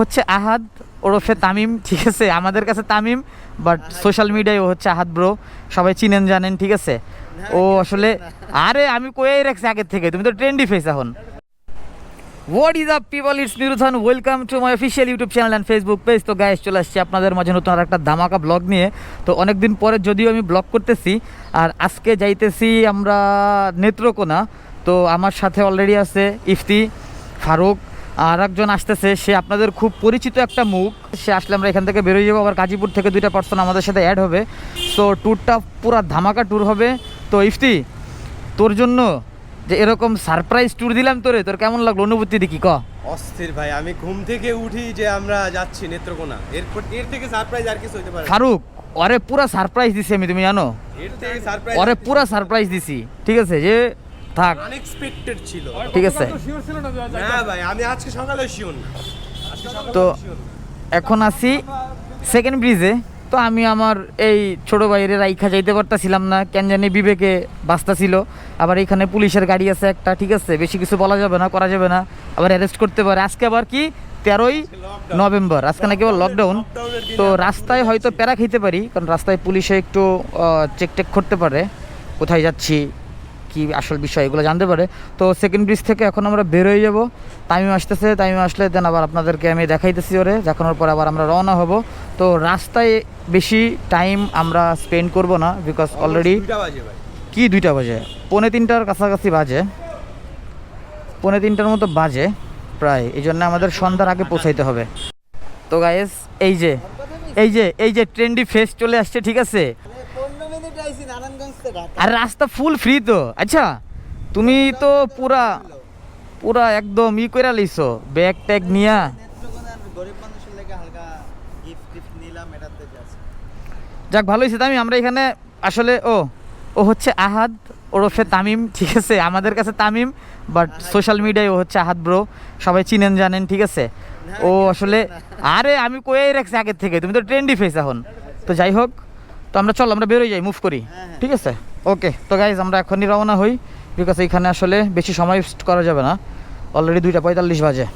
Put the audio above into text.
হচ্ছে আহাদ ওরফে তামিম, ঠিক আছে? আমাদের কাছে তামিম বাট সোশ্যাল মিডিয়ায় ও হচ্ছে আহাদ ব্রো সবাই চিনেন, জানেন, ঠিক আছে? ও আসলে, আরে আমি কয়েই রাখছি আগের থেকে, তুমি তো ট্রেন্ডি ফেস এখন। What is up people it's Miruthan welcome to my official YouTube channel and Facebook page তো গাইস চলে আসছি আপনাদের মাঝে নতুন আর একটা ধামাকা ব্লগ নিয়ে। তো অনেক দিন পরে যদিও আমি ব্লগ করতেছি, আর আজকে যাইতেছি আমরা নেত্রকোনা। তো আমার সাথে অলরেডি আছে ইফতি, ফারুক আর একজন আসতেছে সে আপনাদের খুব পরিচিত একটা মুখ। সে আসলে আমরা এখান থেকে বেরোয় যাব আবার গাজীপুর থেকে দুইটা পার্সন আমাদের সাথে অ্যাড হবে। সো ট্যুরটা পুরো ধামাকা ট্যুর হবে। তো ইফতি তোর জন্য যে এরকম সারপ্রাইজ ট্যুর দিলাম তোরে তোর কেমন লাগল? অনুভূতি দেখি ক। অস্থির ভাই আমি ঘুম থেকে উঠি যে আমরা যাচ্ছি নেত্রকোনা। এরপর এর থেকে সারপ্রাইজ আর কিছু হতে পারে ফারুক ওরে পুরা সারপ্রাইজ দিছি আমি তুমি জানো? এর থেকে সারপ্রাইজ ওরে পুরা সারপ্রাইজ দিছি ঠিক আছে? যে থাক। আনএক্সপেক্টেড ছিল। ঠিক আছে। না ভাই আমি আজকে সকালে শিওর না। তো এখন আছি সেকেন্ড ব্রিজে তো আমি আমার এই ছোট ভাইয়ের রাইখা যাইতে পারতাছিলাম না কেন জানি বিবেকে বাস্তা ছিল আবার এখানে পুলিশের গাড়ি আছে একটা ঠিক আছে? বেশি কিছু বলা যাবে না করা যাবে না। আবার অ্যারেস্ট করতে পারে। আজকে আবার কি? তেরোই নভেম্বর। আজকে নাকি আবার লকডাউন তো রাস্তায় হয়তো প্যারা খেতে পারি কারণ রাস্তায় পুলিশে একটু চেক টেক করতে পারে। কোথায় যাচ্ছি? কি আসল বিষয় এগুলো জানতে পারে। তো সেকেন্ড ব্রিজ থেকে এখন আমরা বেরোয় যাব। টাইম আসতেছে টাইম আসলে দেন আবার আপনাদেরকে আমি দেখাইতেছি ওরে দেখানোর পর আবার আমরা রওনা হব। তো রাস্তায় বেশি টাইম আমরা স্পেন্ড করব না বিকজ অলরেডি কি দুইটা বাজে? পৌনে তিনটার কাছাকাছি বাজে। পৌনে তিনটার মতো বাজে প্রায় এই জন্য আমাদের সন্ধ্যার আগে পৌঁছাইতে হবে। তো গাইস এই যে এই যে এই যে ট্রেন্ডি ফেস চলে আসছে ঠিক আছে? আর রাস্তা ফুল ফ্রি তো। আচ্ছা তুমি তো পুরা পুরা একদম ই করে লিছো ব্যাগ ট্যাগ নিয়া। জাস্ট যাক ভালো হয়েছে তামিম আমরা এখানে আসলে ও ও হচ্ছে আহাদ ওরফে তামিম ঠিক আছে আমাদের কাছে তামিম বাট সোশ্যাল মিডিয়ায় ও হচ্ছে আহাদ ব্রো সবাই চিনেন জানেন ঠিক আছে। ও আসলে আরে আমি কয়েই রাখছি আগের থেকে তুমি তো ট্রেন্ডি ফেস এখন। তো যাই হোক তো আমরা চল আমরা বেরোই যাই মুভ করি। ঠিক আছে? ওকে তো গাইজ আমরা এখনই রওনা হই বিকজ এইখানে আসলে বেশি সময় করা যাবে না। অলরেডি দুইটা পঁয়তাল্লিশ বাজে।